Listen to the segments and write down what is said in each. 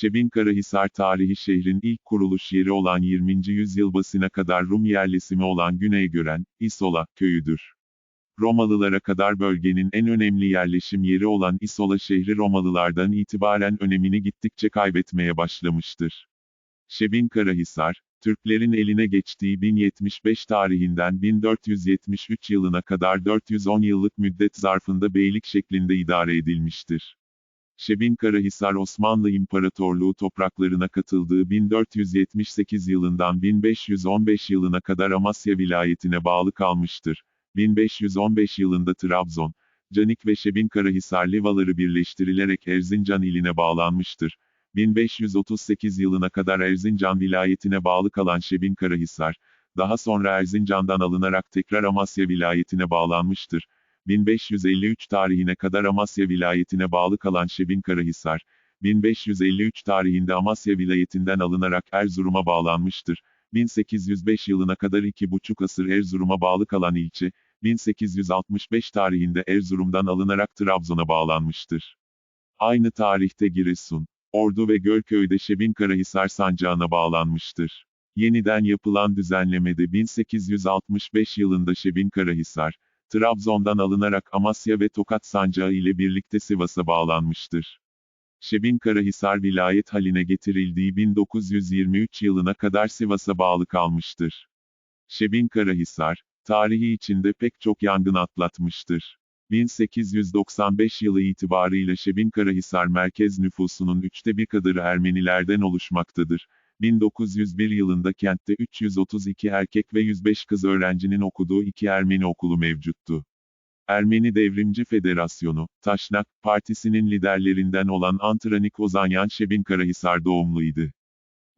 Şebinkarahisar tarihi şehrin ilk kuruluş yeri olan 20. yüzyıl basına kadar Rum yerleşimi olan Güneygören, İsola, köyüdür. Romalılara kadar bölgenin en önemli yerleşim yeri olan İsola şehri Romalılardan itibaren önemini gittikçe kaybetmeye başlamıştır. Şebinkarahisar, Türklerin eline geçtiği 1075 tarihinden 1473 yılına kadar 410 yıllık müddet zarfında beylik şeklinde idare edilmiştir. Şebinkarahisar Osmanlı İmparatorluğu topraklarına katıldığı 1478 yılından 1515 yılına kadar Amasya vilayetine bağlı kalmıştır. 1515 yılında Trabzon, Canik ve Şebinkarahisar livaları birleştirilerek Erzincan iline bağlanmıştır. 1538 yılına kadar Erzincan vilayetine bağlı kalan Şebinkarahisar, daha sonra Erzincan'dan alınarak tekrar Amasya vilayetine bağlanmıştır. 1553 tarihine kadar Amasya vilayetine bağlı kalan Şebinkarahisar, 1553 tarihinde Amasya vilayetinden alınarak Erzurum'a bağlanmıştır. 1805 yılına kadar iki buçuk asır Erzurum'a bağlı kalan ilçe, 1865 tarihinde Erzurum'dan alınarak Trabzon'a bağlanmıştır. Aynı tarihte Giresun, Ordu ve Gölköy'de Şebinkarahisar sancağına bağlanmıştır. Yeniden yapılan düzenlemede 1865 yılında Şebinkarahisar, Trabzon'dan alınarak Amasya ve Tokat sancağı ile birlikte Sivas'a bağlanmıştır. Şebinkarahisar vilayet haline getirildiği 1923 yılına kadar Sivas'a bağlı kalmıştır. Şebinkarahisar, tarihi içinde pek çok yangın atlatmıştır. 1895 yılı itibarıyla Şebinkarahisar merkez nüfusunun üçte bir kadarı Ermenilerden oluşmaktadır. 1901 yılında kentte 332 erkek ve 105 kız öğrencinin okuduğu iki Ermeni okulu mevcuttu. Ermeni Devrimci Federasyonu, Taşnak, partisinin liderlerinden olan Antranik Ozanyan Şebinkarahisar doğumluydu.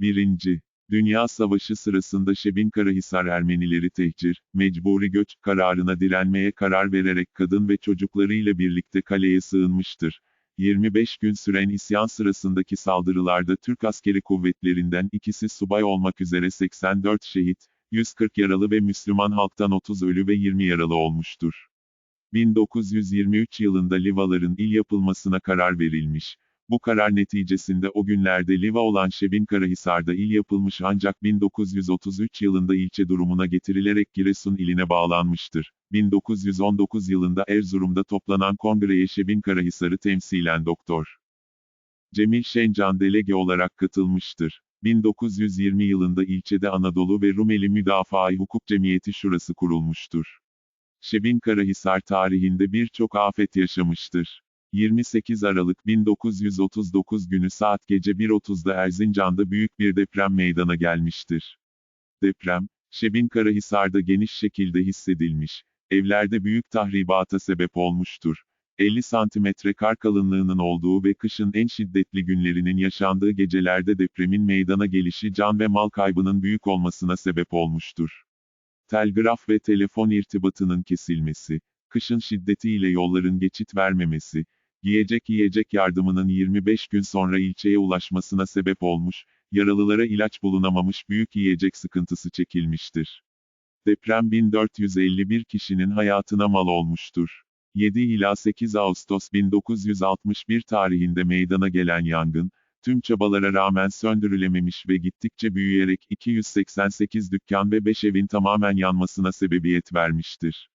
1. Dünya Savaşı sırasında Şebinkarahisar Ermenileri tehcir, mecburi göç kararına direnmeye karar vererek kadın ve çocuklarıyla birlikte kaleye sığınmıştır. 25 gün süren isyan sırasındaki saldırılarda Türk askeri kuvvetlerinden ikisi subay olmak üzere 84 şehit, 140 yaralı ve Müslüman halktan 30 ölü ve 20 yaralı olmuştur. 1923 yılında livaların il yapılmasına karar verilmiş. Bu karar neticesinde o günlerde liva olan Şebinkarahisar'da il yapılmış ancak 1933 yılında ilçe durumuna getirilerek Giresun iline bağlanmıştır. 1919 yılında Erzurum'da toplanan kongreye Şebinkarahisar'ı temsilen Doktor. Cemil Şencan delege olarak katılmıştır. 1920 yılında ilçede Anadolu ve Rumeli Müdafaa Hukuk Cemiyeti Şurası kurulmuştur. Şebinkarahisar tarihinde birçok afet yaşamıştır. 28 Aralık 1939 günü saat gece 1.30'da Erzincan'da büyük bir deprem meydana gelmiştir. Deprem, Şebinkarahisar'da geniş şekilde hissedilmiş, evlerde büyük tahribata sebep olmuştur. 50 santimetre kar kalınlığının olduğu ve kışın en şiddetli günlerinin yaşandığı gecelerde depremin meydana gelişi can ve mal kaybının büyük olmasına sebep olmuştur. Telgraf ve telefon irtibatının kesilmesi, kışın şiddetiyle yolların geçit vermemesi, Yiyecek yiyecek yardımının 25 gün sonra ilçeye ulaşmasına sebep olmuş, yaralılara ilaç bulunamamış büyük yiyecek sıkıntısı çekilmiştir. Deprem 1451 kişinin hayatına mal olmuştur. 7 ila 8 Ağustos 1961 tarihinde meydana gelen yangın, tüm çabalara rağmen söndürülememiş ve gittikçe büyüyerek 288 dükkan ve 5 evin tamamen yanmasına sebebiyet vermiştir.